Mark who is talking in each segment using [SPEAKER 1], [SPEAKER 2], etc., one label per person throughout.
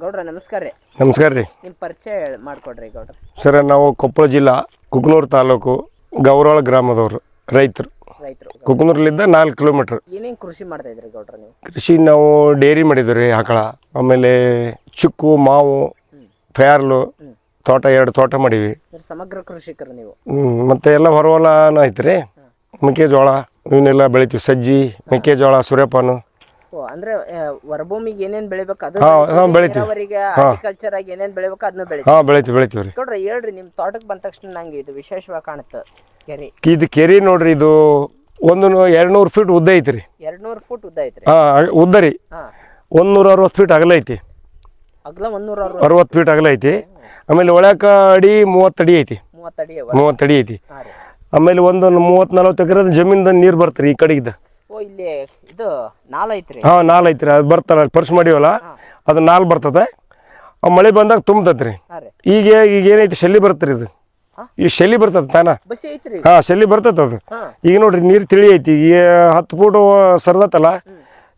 [SPEAKER 1] ಗೌಡ್ರ ನಮಸ್ಕಾರ ರೀ.
[SPEAKER 2] ನಮಸ್ಕಾರ ರೀ.
[SPEAKER 1] ನಿಮ್ಮ ಪರಿಚಯ ಮಾಡಿಕೊಡ್ರಿ ಗೌಡ್ರ.
[SPEAKER 2] ಸರ್ ನಾವು ಕೊಪ್ಪಳ ಜಿಲ್ಲಾ ಕುಕ್ನೂರು ತಾಲೂಕು ಗೌರವಾಳ ಗ್ರಾಮದವರು ರೈತರು.
[SPEAKER 1] ರೈತರು
[SPEAKER 2] ನಾಲ್ಕು ಕಿಲೋಮೀಟ್ರ್.
[SPEAKER 1] ಏನೇನು ಕೃಷಿ ಮಾಡ್ತಾ ಇದ್ರಿ ಗೌಡ್ರ ನೀವು?
[SPEAKER 2] ಕೃಷಿ ನಾವು ಡೇರಿ ಮಾಡಿದ್ವಿ ರೀ ಆಕಳ. ಆಮೇಲೆ ಚಿಕ್ಕು ಮಾವು ಫ್ಯಾರ್ಲು ತೋಟ ಎರಡು ತೋಟ ಮಾಡೀವಿ.
[SPEAKER 1] ಸಮಗ್ರ ಕೃಷಿಕರು ನೀವು.
[SPEAKER 2] ಹ್ಮ್, ಮತ್ತೆ ಎಲ್ಲ ಹೊರವಲನ ಐತ್ರಿ. ಮೆಕ್ಕೆಜೋಳ ಇವನ್ನೆಲ್ಲ ಬೆಳಿತೀವಿ ಸಜ್ಜಿ ಮೆಕ್ಕೆಜೋಳ ಸೂರ್ಯಪಾನು.
[SPEAKER 1] ಅಂದ್ರೆ ಹೊರಭೂಮಿಗೆ ಏನೇನ್ ಬೆಳಿಬೇಕು ಅದು
[SPEAKER 2] ಹಾ, ಬೆಳಿತೀವಿ.
[SPEAKER 1] ನೀರಾವರಿಗೆ ಹಾರ್ಟಿಕಲ್ಚರ್ ಆಗಿ ಏನೇನ್ ಬೆಳಿಬೇಕು ಅದನ್ನ ಬೆಳಿತೀವಿ.
[SPEAKER 2] ಹಾಂ ಬೆಳಿತೀವಿ ಬೆಳಿತೀವಿ ರೀ.
[SPEAKER 1] ಗೌಡ್ರ ಹೇಳ್ರಿ ನಿಮ್ ತೋಟಕ್ಕೆ ಬಂದ ತಕ್ಷಣ ನಂಗೆ ಇದು ವಿಶೇಷವಾಗಿ ಕಾಣುತ್ತೆ. ಕೆರೆ.
[SPEAKER 2] ಇದು ಕೆರೆ ನೋಡ್ರಿ ಇದು ಒಂದು ಎರಡು ನೂರು ಫೀಟ್ ಉದ್ದ
[SPEAKER 1] ಐತ್ರಿ. ಎರಡ್ನೂರ್ ಫೀಟ್ ಉದ್ದ ಐತ್ರಿ.
[SPEAKER 2] ಹಾಂ ಉದ್ದ ರೀ.
[SPEAKER 1] ಹಾ.
[SPEAKER 2] ಒಂದು ನೂರ ಅರವತ್ತು ಫೀಟ್ ಅಗಲ ಐತಿ.
[SPEAKER 1] ಅಗ್ಲ ಒಂದೂರ ಅರವತ್ತು.
[SPEAKER 2] ಅರವತ್ತು ಫೀಟ್ ಅಗಲ ಐತಿ. ಆಮೇಲೆ ಒಳಕ ಅಡಿ ಮೂವತ್ತು ಅಡಿ ಐತಿ.
[SPEAKER 1] ಮೂವತ್ತಡಿ
[SPEAKER 2] ಮೂವತ್ತು ಅಡಿ ಐತಿ.
[SPEAKER 1] ಹಾ ರೀ.
[SPEAKER 2] ಆಮೇಲೆ ಒಂದು ಮೂವತ್ತು ನಲ್ವತ್ತು ಎಕರೆ ಜಮೀನ್ದ ನೀರು ಬರ್ತಾರೆ ಈ ಕಡೆಗಿದ್ದ.
[SPEAKER 1] ಓ ಇಲ್ಲಿ ಇದು ನಾಲ್ ಐತ್ರಿ.
[SPEAKER 2] ಹಾಂ ನಾಲ್ ಐತ್ರಿ. ಅದು ಬರ್ತಾರ ಪರ್ಸ್ ಮಾಡಿವಲ್ಲ ಅದು ನಾಲ್ ಬರ್ತದೆ ಆ ಮಳೆ ಬಂದಾಗ ತುಂಬತೈತೆ ರೀ
[SPEAKER 1] ರೀ.
[SPEAKER 2] ಈಗ ಈಗ ಏನೈತಿ ಶೆಲ್ಲಿ ಬರ್ತದೆ ಇದು?
[SPEAKER 1] ಈಗ
[SPEAKER 2] ಈ ಶೆಲ್ಲಿ ಬರ್ತದೆ ತಾನ?
[SPEAKER 1] ಬಸಿ ಐತ್ರಿ.
[SPEAKER 2] ಹಾಂ ಶೆಲ್ಲಿ ಬರ್ತೈತೆ ಅದು. ಈಗ ನೋಡ್ರಿ ನೀರು ತಿಳಿ ಐತಿ. ಈಗ ಹತ್ತು ಫೂಟು ಸರ್ದತ್ತಲ್ಲ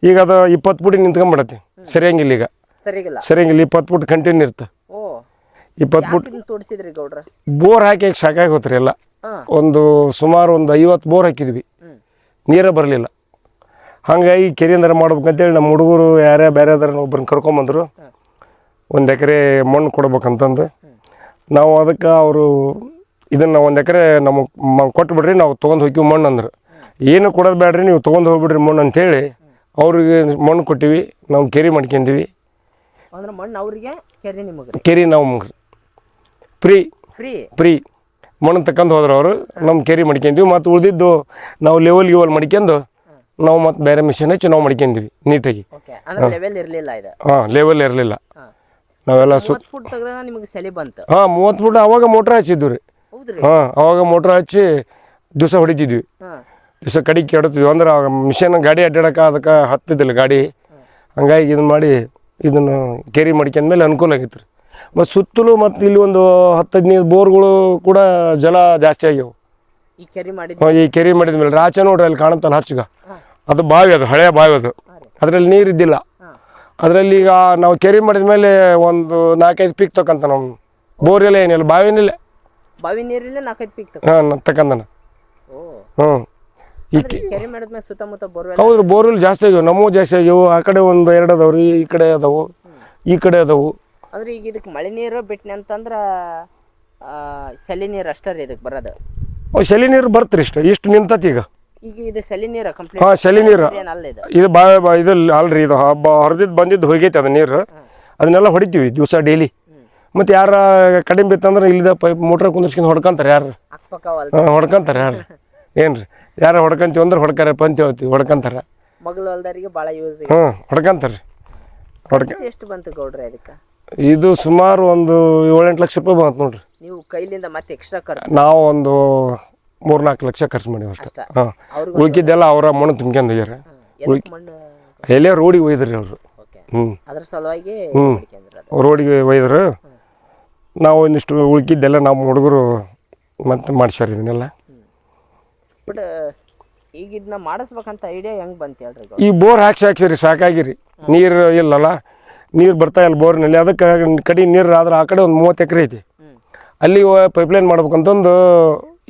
[SPEAKER 2] ಈಗ ಅದು ಇಪ್ಪತ್ತು ಫೂಟಿಗೆ ನಿಂತ್ಕೊಂಡ್ಬಿಡತ್ತೆ ಸರಿಯಂಗಿಲ್ಲ ಈಗ.
[SPEAKER 1] ಸರಿಗಿಲ್ಲ.
[SPEAKER 2] ಸರಿಯಂಗಿಲ್ಲ. ಇಪ್ಪತ್ತು ಫೂಟ್ ಕಂಟಿನ್ಯೂ ಇರ್ತ.
[SPEAKER 1] ಓ.
[SPEAKER 2] ಇಪ್ಪತ್ತು ಫೂಟ್
[SPEAKER 1] ಗೌಡ್ರ?
[SPEAKER 2] ಬೋರ್ ಹಾಕಿ ಸಾಕಾಗಿ ಹೋತ್ರಿ ಎಲ್ಲ. ಒಂದು ಸುಮಾರು ಒಂದು ಐವತ್ತು ಬೋರ್ ಹಾಕಿದ್ವಿ. ನೀರೇ ಬರಲಿಲ್ಲ. ಹಾಗಾಗಿ ಕೆರೆಯಿಂದಾರ ಮಾಡ್ಬೇಕಂತೇಳಿ ನಮ್ಮ ಹುಡುಗರು ಯಾರೇ ಬೇರೆ ಒಬ್ಬರನ್ನ ಕರ್ಕೊಂಬಂದರು. ಒಂದು ಎಕರೆ ಮಣ್ಣು ಕೊಡ್ಬೇಕಂತಂದು. ನಾವು ಅದಕ್ಕೆ ಅವರು ಇದನ್ನು ಒಂದು ಎಕರೆ ನಮಗೆ ಮ ಕೊಟ್ಟು ಬಿಡ್ರಿ ನಾವು ತೊಗೊಂಡು ಹೋಗ್ತೀವಿ ಮಣ್ಣು ಅಂದ್ರೆ. ಏನು ಕೊಡೋದು ಬೇಡ್ರಿ ನೀವು ತೊಗೊಂಡು ಹೋಗ್ಬಿಡ್ರಿ ಮಣ್ಣು ಅಂತೇಳಿ ಅವ್ರಿಗೆ ಮಣ್ಣು ಕೊಟ್ಟಿವಿ ನಾವು ಕೆರೆ ಮಾಡ್ಕೊಂಡಿವಿ
[SPEAKER 1] ಅಂದ್ರೆ ಮಣ್ಣು ಅವರಿಗೆ ಕೆರೆ ನಿಮಗೆ.
[SPEAKER 2] ಕೆರೆ ನಾವು ಮುಗ್ರಿ. ಫ್ರೀ.
[SPEAKER 1] ಫ್ರೀ.
[SPEAKER 2] ಫ್ರೀ. ಮಣ್ಣು ತಕ್ಕಂದು ಹೋದ್ರೆ ಅವರು ನಮ್ಮ ಕೆರೆ ಮಡ್ಕೊಂತೀವಿ. ಮತ್ತು ಉಳಿದಿದ್ದು ನಾವು ಲೆವೆಲ್ ಗಿವಲ್ ಮಡ್ಕೊಂಡು ನಾವು ಮತ್ತೆ ಬೇರೆ ಮಿಷಿನ್ ಹಚ್ಚಿ ನಾವು ಮಡ್ಕೊಂಡಿವಿ ನೀಟಾಗಿ
[SPEAKER 1] ಓಕೆ ಅಂದ್ರೆ ಲೆವೆಲ್ ಇರಲಿಲ್ಲ ಇದು.
[SPEAKER 2] ಹಾಂ ಲೆವೆಲ್ ಇರಲಿಲ್ಲ. ನಾವೆಲ್ಲ ಸು
[SPEAKER 1] ಮೂವತ್ತು ಫುಟ್ ತೆಗೆದಾಗ ನಿಮಗೆ ಸೆಲೆ ಬಂತು.
[SPEAKER 2] ಹಾಂ ಮೂವತ್ತು ಫುಟ್ ಅವಾಗ ಮೋಟ್ರ್ ಹಚ್ಚಿದ್ವಿ ರೀ.
[SPEAKER 1] ಹೌದ್ರಿ?
[SPEAKER 2] ಹಾಂ ಅವಾಗ ಮೋಟ್ರ್ ಹಚ್ಚಿ ದಿವಸ ಹೊಡಿತಿದ್ವಿ.
[SPEAKER 1] ಹಾಂ.
[SPEAKER 2] ದಿವಸ ಕಡಿಗೆ ಕೆಡುತ್ತಿದ್ವಿ ಅಂದ್ರೆ ಅವಾಗ ಮಿಷನ್ ಗಾಡಿ ಅಡ್ಡಾಡಕ್ಕೆ ಅದಕ್ಕೆ ಹತ್ತಿದ್ದಿಲ್ಲ ಗಾಡಿ. ಹಂಗಾಗಿ ಇದನ್ನ ಮಾಡಿ ಇದನ್ನು ಕೇರಿ ಮಾಡ್ಕೊಂಡ್ಮೇಲೆ ಅನುಕೂಲ ಆಗಿತ್ತು ರೀ. ಮತ್ತು ಸುತ್ತಲೂ ಮತ್ತು ಇಲ್ಲಿ ಒಂದು ಹತ್ತು ಹದಿನೈದು ಬೋರ್ಗಳು ಕೂಡ ಜಲ ಜಾಸ್ತಿ ಆಗ್ಯಾವ.
[SPEAKER 1] ಈ ಕೆರಿ ಮಾಡಿದ್ಮೇಲೆ
[SPEAKER 2] ಹ್ಮ್, ಈ ಕೆರೆ ಮಾಡಿದ ಮೇಲೆ. ರಾಚ ನೋಡ್ರಿ ಅಲ್ಲಿ ಕಾಣುತ್ತಲ್ಲ ಹಚ್ಚಗ ಅದು ಬಾವಿ ಅದು ಹಳೆಯ ಬಾವಿ ಅದು. ಅದರಲ್ಲಿ ನೀರು ಇದ್ದಿಲ್ಲ.
[SPEAKER 1] ಹಾಂ.
[SPEAKER 2] ಅದರಲ್ಲಿ ಈಗ ನಾವು ಕೆರೆ ಮಾಡಿದ ಮೇಲೆ ಒಂದು ನಾಲ್ಕೈದು ಪೀಕ್ ತಕ್ಕಂತ ನಮ್ಮ ಬೋರೆಲ್ಲ ಏನಿಲ್ಲ ಬಾವಿನಲ್ಲೇ.
[SPEAKER 1] ಬಾವಿ ನೀರಿಲ್ಲ ನಾಲ್ಕೈದು ಪೀಕ್
[SPEAKER 2] ಹಾಂ ತಕ್ಕಂದನ ಹ್ಞೂ. ಈ
[SPEAKER 1] ಕೆರೆ ಮಾಡಿದ್ಮೇಲೆ ಸುತ್ತಮುತ್ತ ಬೋರ್ವೆಲ್
[SPEAKER 2] ಹೌದು ಬೋರ್ವೆಲ್ ಜಾಸ್ತಿ ಆಗ್ಯಾವ ನಮ್ಮ ಜಾಸ್ತಿ ಆಗ್ಯಾವು ಆ ಕಡೆ ಒಂದು ಎರಡು ಅದಾವ ರೀ ಈ ಕಡೆ ಅದಾವು. ಈ ಕಡೆ ಅದಾವು.
[SPEAKER 1] ಅಂದ್ರೆ ಈಗ ಇದಕ್ಕೆ ಮಳೆ ನೀರು ಬಿಟ್ನೆ ಅಂತಂದ್ರೆ ಸೆಲೆ ನೀರು ಅಷ್ಟೇ ರೀ ಇದಕ್ಕೆ ಬರೋದು.
[SPEAKER 2] ಶೆಲಿ ನೀರು ಬರ್ತ್ರಿ ಇಷ್ಟು. ಇಷ್ಟು ನಿಂತತಿ ಈಗ.
[SPEAKER 1] ಈಗ ಇದು ಸೆಲೆ ನೀರು ಕಂಪ್ಲೀಟ್
[SPEAKER 2] ಹಾಂ ಶೆಲಿ ನೀರು
[SPEAKER 1] ಏನಲ್ಲ ಇದು?
[SPEAKER 2] ಬಾ ಇದು ಅಲ್ರಿ ಇದು. ಹೊರದಿದ್ದು ಬಂದಿದ್ದು ಹೋಗೈತೆ ಅದು ನೀರು. ಅದನ್ನೆಲ್ಲ ಹೊಡಿತೀವಿ ದಿವಸ ಡೈಲಿ. ಮತ್ತು ಯಾರ ಕಡಿಮೆ ಬಿತ್ತಂದ್ರೆ ಇಲ್ಲಿದ ಪೈಪ್ ಮೋಟ್ರ್ ಕುಂದರ್ಸ್ಕೊಂಡು ಹೊಡ್ಕೊಂತಾರೆ ಯಾರು?
[SPEAKER 1] ಅಕ್ಕಪಕ್ಕ ಹೊಲ
[SPEAKER 2] ಹಾಂ ಹೊಡ್ಕೊಂತಾರೆ ಯಾರು? ಏನು ರೀ ಯಾರು ಹೊಡ್ಕೊಂತೀವಿ ಅಂದ್ರೆ ಹೊಡ್ಕಾರಪ್ಪ ಪಂತ ಹೇಳ್ತೀವಿ ಹೊಡ್ಕೊಂತಾರೆ.
[SPEAKER 1] ಮಗಳು ಹೊಲ್ದರಿಗೆ ಭಾಳ ಯೂಸ್
[SPEAKER 2] ಹ್ಞೂ ಹೊಡ್ಕೊಂತಾರೆ. ಹೊಡ್ಕ
[SPEAKER 1] ಎಷ್ಟು ಬಂತು ಗೌಡ್ರೆ ಅದಕ್ಕೆ
[SPEAKER 2] ಇದು ಸುಮಾರು ಒಂದು ಏಳೆಂಟು ಲಕ್ಷ ರೂಪಾಯಿ ಬಂತು ನೋಡ್ರಿ.
[SPEAKER 1] ನೀವು ಕೈಲಿಂದ ಮತ್ತೆ ಎಕ್ಸ್ಟ್ರಾ ಖರ್ಚು?
[SPEAKER 2] ನಾವು ಒಂದು ಮೂರು ನಾಲ್ಕು ಲಕ್ಷ ಖರ್ಚು ಮಾಡಿ ಅಷ್ಟೇ. ಹಾಂ. ಉಳ್ಕಿದ್ದೆಲ್ಲ ಅವರ ಮಣ್ಣು ತುಂಬ್ಕೊಂಡು
[SPEAKER 1] ಹೋಗ್ಯಾರ. ಉಳ್ಕಿ
[SPEAKER 2] ಎಲ್ಲೇ ರೋಡಿಗೆ ಒಯ್ದ್ರಿ ಅವರು. ಹ್ಞೂ
[SPEAKER 1] ಅದ್ರ ಸಲುವಾಗಿ
[SPEAKER 2] ಹ್ಞೂ ರೋಡಿಗೆ ಒಯ್ದ್ರು. ನಾವು ಒಂದಿಷ್ಟು ಉಳ್ಕಿದ್ದೆಲ್ಲ ನಮ್ಮ ಹುಡುಗರು ಮತ್ತೆ ಮಾಡ್ಸ್ಯಾರ ಇದನ್ನೆಲ್ಲ.
[SPEAKER 1] ಬಟ್ ಈಗ ಇದನ್ನ ಮಾಡಿಸ್ಬೇಕಂತ ಐಡಿಯಾ ಹೆಂಗ್ ಬಂತು ಹೇಳ್ರಿ
[SPEAKER 2] ಈ ಬೋರ್ ಹಾಕ್ಸಿ ಹಾಕ್ಸಿರಿ ಸಾಕಾಗಿರಿ. ನೀರು ಇಲ್ಲಲ್ಲ. ನೀರು ಬರ್ತಾ ಇಲ್ಲ ಬೋರ್ನಲ್ಲಿ. ಅದಕ್ಕೆ ಕಡಿ ನೀರು ಆದ್ರೆ ಆ ಕಡೆ ಒಂದು ಮೂವತ್ತು ಎಕರೆ ಐತಿ. ಅಲ್ಲಿ ಪೈಪ್ಲೈನ್ ಮಾಡ್ಬೇಕಂತಂದು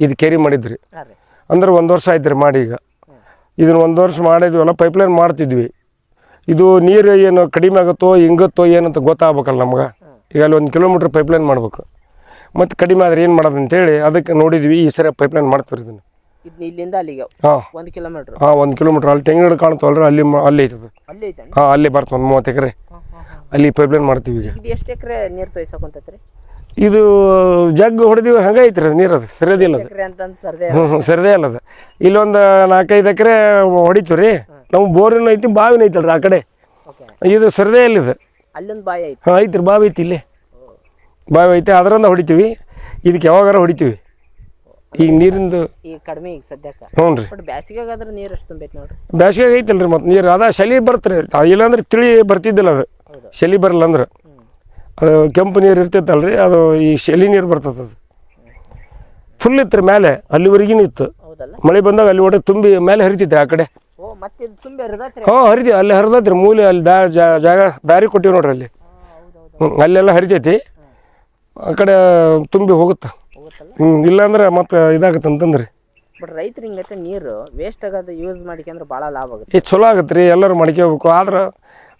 [SPEAKER 2] ಇದು ಕೆರಿ ಮಾಡಿದ್ರಿ.
[SPEAKER 1] ರೀ
[SPEAKER 2] ಅಂದ್ರೆ ಒಂದು ವರ್ಷ ಆಯ್ತು ರೀ ಮಾಡಿ ಈಗ. ಇದನ್ನ ಒಂದು ವರ್ಷ ಮಾಡಿದ್ವಲ್ಲ ಪೈಪ್ಲೈನ್ ಮಾಡ್ತಿದ್ವಿ. ಇದು ನೀರು ಏನು ಕಡಿಮೆ ಆಗುತ್ತೋ ಹಿಂಗತ್ತೋ ಏನಂತ ಗೊತ್ತಾಗಬೇಕಲ್ಲ ನಮ್ಗೆ. ಈಗ ಅಲ್ಲಿ ಒಂದು ಕಿಲೋಮೀಟ್ರ್ ಪೈಪ್ಲೈನ್ ಮಾಡ್ಬೇಕು. ಮತ್ತು ಕಡಿಮೆ ಆದ್ರೆ ಏನು ಮಾಡೋದು ಅಂತೇಳಿ ಅದಕ್ಕೆ ನೋಡಿದ್ವಿ ಈ ಸರಿ ಪೈಪ್ಲೈನ್ ಮಾಡ್ತೀವಿ ಇದನ್ನು.
[SPEAKER 1] ಇದನ್ನ ಇಲ್ಲಿಂದ ಅಲ್ಲಿಗೆ
[SPEAKER 2] ಹಾಂ.
[SPEAKER 1] ಒಂದು ಕಿಲೋಮೀಟ್ರ್
[SPEAKER 2] ಹಾಂ ಒಂದು ಕಿಲೋಮೀಟ್ರ್ ಅಲ್ಲಿ ತೆಂಗಿನ ಕಾಣ್ತವಲ್ರಿ ಅಲ್ಲಿ ಅಲ್ಲಿ ಐತದ. ಹಾಂ ಅಲ್ಲಿ ಬರ್ತದೆ ಒಂದು ಮೂವತ್ತು ಎಕರೆ.
[SPEAKER 1] ಅಲ್ಲಿ ಪೈಪ್
[SPEAKER 2] ಲೈನ್ ಪೈಪ್ಲೈನ್ ಮಾಡ್ತೀವಿ ಈಗ.
[SPEAKER 1] ಎಷ್ಟು ಎಕರೆ ನೀರು ತೊಯ್ಸಕೊಂತೈತ್ರಿ
[SPEAKER 2] ಇದು ಜಗ್ ಹೊಡೆದಿವಿ ಹಂಗೆ ಐತ್ರಿ ಅದು ನೀರು ಅದು.
[SPEAKER 1] ಅಂತಂದು ಸರ್ದೆ
[SPEAKER 2] ಹ್ಞೂ ಹ್ಞೂ ಸರಿದೇ ಇಲ್ಲ ಅದು. ಇಲ್ಲೊಂದು ನಾಲ್ಕೈದು ಎಕರೆ ಹೊಡಿತೀವಿ ರೀ. ನಮ್ಮ ಬೋರಿನ ಐತಿ ಬಾವಿನ ಐತಲ್ರಿ ಆ ಕಡೆ. ಇದು ಸರಿದೇ ಇಲ್ಲ ಇದು.
[SPEAKER 1] ಅಲ್ಲೊಂದು ಬಾಯಿ ಐತಿ.
[SPEAKER 2] ಹಾಂ ಐತ್ರಿ ಬಾವಿ ಐತಿ ಇಲ್ಲಿ. ಬಾವಿ ಐತೆ ಅದರಿಂದ ಹೊಡಿತೀವಿ. ಇದಕ್ಕೆ ಯಾವಾಗಾರ ಹೊಡಿತೀವಿ. ಈಗ ನೀರಿಂದು
[SPEAKER 1] ಈಗ ಕಡಿಮೆ ಈಗ ಸದ್ಯಕ್ಕೆ.
[SPEAKER 2] ಹ್ಞೂ ರೀ.
[SPEAKER 1] ಬಟ್ ಬ್ಯಾಸಿಗಾದ್ರೆ ನೀರು ಅಷ್ಟು ತುಂಬೈತಿ ನೋಡ್ರಿ.
[SPEAKER 2] ಬ್ಯಾಸಿಗೆ ಐತಲ್ರಿ ಮತ್ತು ನೀರು ಅದ ಶಲಿ ಬರ್ತ್ರಿ ಇಲ್ಲಾಂದ್ರೆ ತಿಳಿ ಬರ್ತಿದ್ದಿಲ್ಲ ಅದು.
[SPEAKER 1] ಶಲಿ
[SPEAKER 2] ಚಳಿ ಬರಲ್ಲ ಅಂದ್ರೆ. ಅದು ಕೆಂಪು ನೀರು ಇರ್ತೈತಲ್ಲ ರೀ ಅದು ಈ ಶೆಲಿ ನೀರು ಬರ್ತದೆ ಅದು. ಫುಲ್ ಇತ್ತು ಮೇಲೆ ಅಲ್ಲಿವರೆಗಿನ ಇತ್ತು. ಮಳೆ ಬಂದಾಗ ಅಲ್ಲಿ ಒಡೆ ತುಂಬಿ ಮೇಲೆ ಹರಿತೈತೆ ಆ ಕಡೆ.
[SPEAKER 1] ಓ ಮತ್ತೆ ಇದು ತುಂಬಿ ಹರಿದತ್ರಿ?
[SPEAKER 2] ಹಾಂ ಹರಿದಿ ಅಲ್ಲಿ ಹರಿದ್ರಿ ಮೂಲೆ ಅಲ್ಲಿ ದಾ ಜಾಗ ದಾರಿ ಕೊಟ್ಟಿವಿ ನೋಡ್ರಿ ಅಲ್ಲಿ. ಅಲ್ಲೆಲ್ಲ ಹರಿತೈತಿ. ಆ ಕಡೆ ತುಂಬಿ ಹೋಗುತ್ತೆ. ಹ್ಞೂ ಇಲ್ಲಾಂದ್ರೆ ಮತ್ತೆ ಇದಾಗುತ್ತೆ ಅಂತಂದ್ರಿ.
[SPEAKER 1] ಬಟ್ ರೈತರು ನೀರು ವೇಸ್ಟ್ ಆಗೋದು ಯೂಸ್ ಮಾಡಿಕೊಂಡ್ರೆ ಭಾಳ ಲಾಭ ಆಗುತ್ತೆ.
[SPEAKER 2] ಚಲೋ ಆಗತ್ತೆ ರೀ ಎಲ್ಲರೂ ಮಾಡ್ಕೋಬೇಕು ಆದ್ರೆ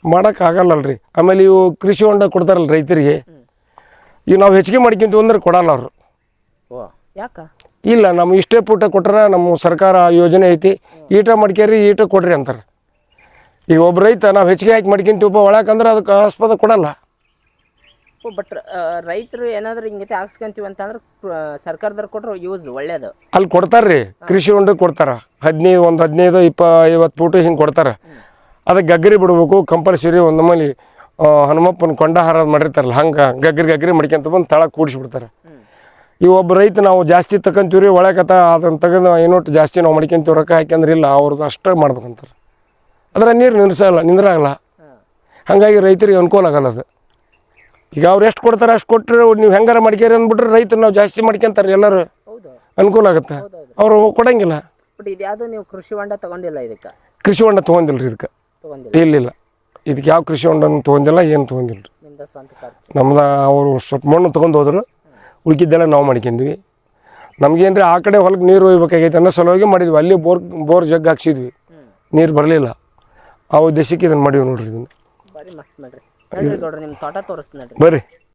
[SPEAKER 2] ಮಾಡೋಕ್ಕಾಗಲ್ಲಲ್ಲ ರೀ ಆಮೇಲೆ ಇವು ಕೃಷಿ ಹೊಂಡ ಕೊಡ್ತಾರಲ್ಲ ರೈತರಿಗೆ. ಈಗ ನಾವು ಹೆಚ್ಚಿಗೆ ಮಾಡ್ಕೊಂತೀವಿ ಅಂದ್ರೆ ಕೊಡಲ್ಲ ಅವರು.
[SPEAKER 1] ಓ. ಯಾಕ?
[SPEAKER 2] ಇಲ್ಲ ನಮ್ಮ ಇಷ್ಟೇ ಪುಟ್ಟ ಕೊಟ್ರೆ ನಮ್ಮ ಸರ್ಕಾರ ಯೋಜನೆ ಐತಿ. ಈಟ ಮಾಡ್ಕೇರಿ ಈಟ ಕೊಡ್ರಿ ಅಂತಾರೆ. ಈಗ ಒಬ್ಬ ರೈತ ನಾವು ಹೆಚ್ಚಿಗೆ ಹಾಕಿ ಮಾಡ್ಕೊಂತೀವಪ್ಪ ಒಳಕಂದ್ರೆ ಅದಕ್ಕೆ ಆಸ್ಪದ ಕೊಡಲ್ಲ.
[SPEAKER 1] ಓ ಬಟ್ ರೈತರು ಏನಾದರೂ ಹಿಂಗೈತೆ ಹಾಕ್ಸ್ಕೊಂತೀವಿ ಅಂತಂದ್ರೆ ಸರ್ಕಾರದವ್ರು ಕೊಟ್ಟರು ಯೂಸ್ ಒಳ್ಳೇದು.
[SPEAKER 2] ಅಲ್ಲಿ ಕೊಡ್ತಾರ್ರಿ ಕೃಷಿ ಹೊಂಡ ಕೊಡ್ತಾರೆ. ಹದಿನೈದು ಒಂದು ಹದಿನೈದು ಇಪ್ಪ ಐವತ್ತು ಫೂಟು ಹಿಂಗೆ ಕೊಡ್ತಾರೆ. ಅದಕ್ಕೆ ಗಗ್ಗರಿ ಬಿಡ್ಬೇಕು ಕಂಪಲ್ಸರಿ ಒಂದು ನಮ್ಮಲ್ಲಿ ಹನುಮಪ್ಪನ ಕೊಂಡ ಹಾರ ಮಾಡಿರ್ತಾರಲ್ಲ ಹಂಗೆ ಗಗ್ಗರಿ ಗಗ್ಗರಿ ಮಡ್ಕೊಂತ ಬಂದು ತಳ ಕೂಡಿಸ್ಬಿಡ್ತಾರೆ. ಈ ಒಬ್ಬ ರೈತ ನಾವು ಜಾಸ್ತಿ ತಗೊಂತೀವ್ರಿ ರೀ ಒಳಕತ್ತ ಅದನ್ನು ತೆಗೆದು ಏನೊಟ್ಟು ಜಾಸ್ತಿ ನಾವು ಮಾಡ್ಕೊಂತೀವಿ ರೊಕ್ಕ ಹಾಕ್ಯಂದ್ರೆ ಇಲ್ಲ ಅವ್ರದ್ದು ಅಷ್ಟೇ ಮಾಡ್ಬೇಕಂತಾರೆ. ಅದರ ನೀರು ನಿಂದ್ರಸಲ್ಲ ನಿಂದ್ರಾಗಲ್ಲ. ಹಾಗಾಗಿ ರೈತರಿಗೆ ಅನುಕೂಲ ಆಗಲ್ಲ ಅದು. ಈಗ ಅವ್ರು ಎಷ್ಟು ಕೊಡ್ತಾರೆ ಅಷ್ಟು ಕೊಟ್ಟರೆ ನೀವು ಹೆಂಗಾರ ಮಡಿಕೇರಿ ಅಂದ್ಬಿಟ್ರೆ ರೈತರು ನಾವು ಜಾಸ್ತಿ ಮಾಡ್ಕೊಂತಾರೆ ಎಲ್ಲರೂ ಅನುಕೂಲ ಆಗುತ್ತೆ. ಅವರು ಕೊಡಂಗಿಲ್ಲ.
[SPEAKER 1] ಬಟ್ ಇದು ಯಾವುದೋ ನೀವು ಕೃಷಿ ಹೊಂಡ ತಗೊಂಡಿಲ್ಲ ಇದಕ್ಕೆ?
[SPEAKER 2] ಕೃಷಿ ಹೊಂಡ ತೊಗೊಂಡಿಲ್ಲ ರೀ ಇದಕ್ಕೆ. ಇಲ್ಲಿಲ್ಲ ಇದಕ್ಕೆ ಯಾವ ಕೃಷಿ ಹೊಂಡನೂ ತೊಗೊಂಡಿಲ್ಲ ಏನು ತೊಗೊಂಡಿಲ್ಲ. ರೀ
[SPEAKER 1] ನಿಮ್ದು
[SPEAKER 2] ಅವರು ಸ್ವಲ್ಪ ಮಣ್ಣು ತೊಗೊಂಡು ಹೋದ್ರು ಉಳ್ಕಿದ್ದೆಲ್ಲ ನಾವು ಮಾಡ್ಕೊಂಡ್ವಿ. ನಮ್ಗೇನು ರೀ ಆ ಕಡೆ ಹೊಲಕ್ಕೆ ನೀರು ಒಯ್ಬೇಕಾಗೈತೆ ಅನ್ನೋ ಸಲುವಾಗಿ ಮಾಡಿದ್ವಿ. ಅಲ್ಲಿ ಬೋರ್ ಬೋರ್ ಜಗ್ ಹಾಕ್ಸಿದ್ವಿ. ನೀರು ಬರಲಿಲ್ಲ. ಆ ಉದ್ದೇಶಕ್ಕೆ ಇದನ್ನು ಮಾಡೀವಿ ನೋಡ್ರಿ ಇದನ್ನು. ಬರ್ರಿ.